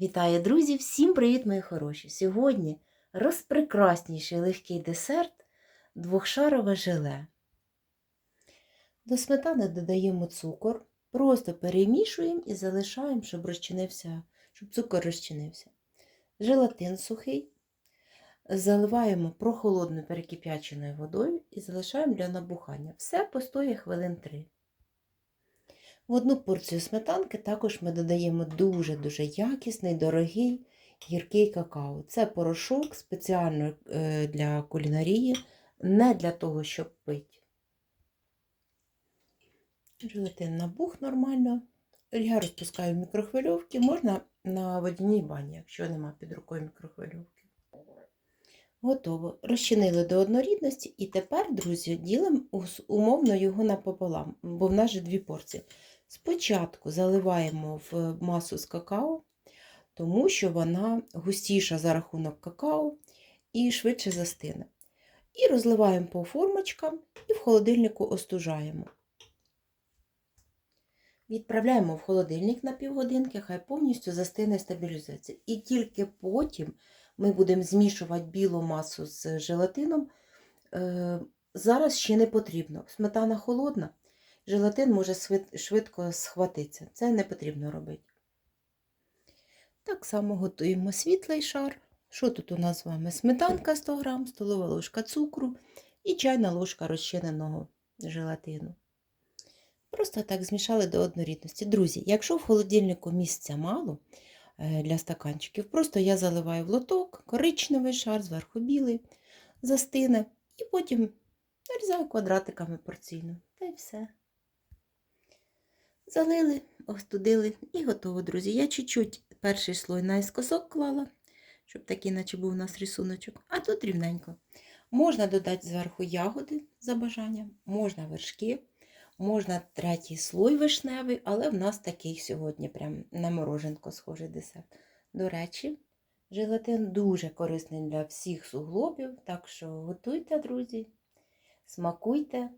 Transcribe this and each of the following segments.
Вітаю, друзі! Всім привіт, мої хороші! Сьогодні розпрекрасніший легкий десерт двохшарове желе. До сметани додаємо цукор, просто перемішуємо і залишаємо, щоб розчинився, щоб цукор розчинився. Желатин сухий. Заливаємо прохолодною перекип'яченою водою і залишаємо для набухання. Все постоє хвилин 3. В одну порцію сметанки також ми додаємо дуже-дуже якісний, дорогий гіркий какао. Це порошок спеціально е, для кулінарії, не для того, щоб пити. Желатин набух нормально. Я розпускаю мікрохвильовки, можна на водяній бані, якщо нема під рукою мікрохвильовки. Готово. Розчинили до однорідності і тепер, друзі, ділимо умовно його напополам, бо в нас же дві порції. Спочатку заливаємо в масу з какао, тому що вона густіша за рахунок какао і швидше застине. І розливаємо по формочкам і в холодильнику остужаємо. Відправляємо в холодильник на півгодинки, хай повністю застине стабілізація. І тільки потім ми будемо змішувати білу масу з желатином. Е, Зараз ще не потрібно. Сметана холодна желатин може швидко схватитися. Це не потрібно робити. Так само готуємо світлий шар. Що тут у нас з вами? Сметанка 100 г, столова ложка цукру і чайна ложка розчиненого желатину. Просто так змішали до однорідності. Друзі, якщо в холодильнику місця мало для стаканчиків, просто я заливаю в лоток, коричневий шар, зверху білий, застине, і потім нарізаю квадратиками порційно. Та й все. Залили, остудили і готово, друзі. Я чуть-чуть перший слой наискосок клала, щоб такий, наче був у нас рисуночок, а тут рівненько. Можна додати зверху ягоди за бажанням, можна вершки, можна третій слой вишневий, але в нас такий сьогодні прям на мороженко схожий десерт. До речі, желатин дуже корисний для всіх суглобів, так що готуйте, друзі, смакуйте,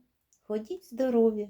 ходіть здорові!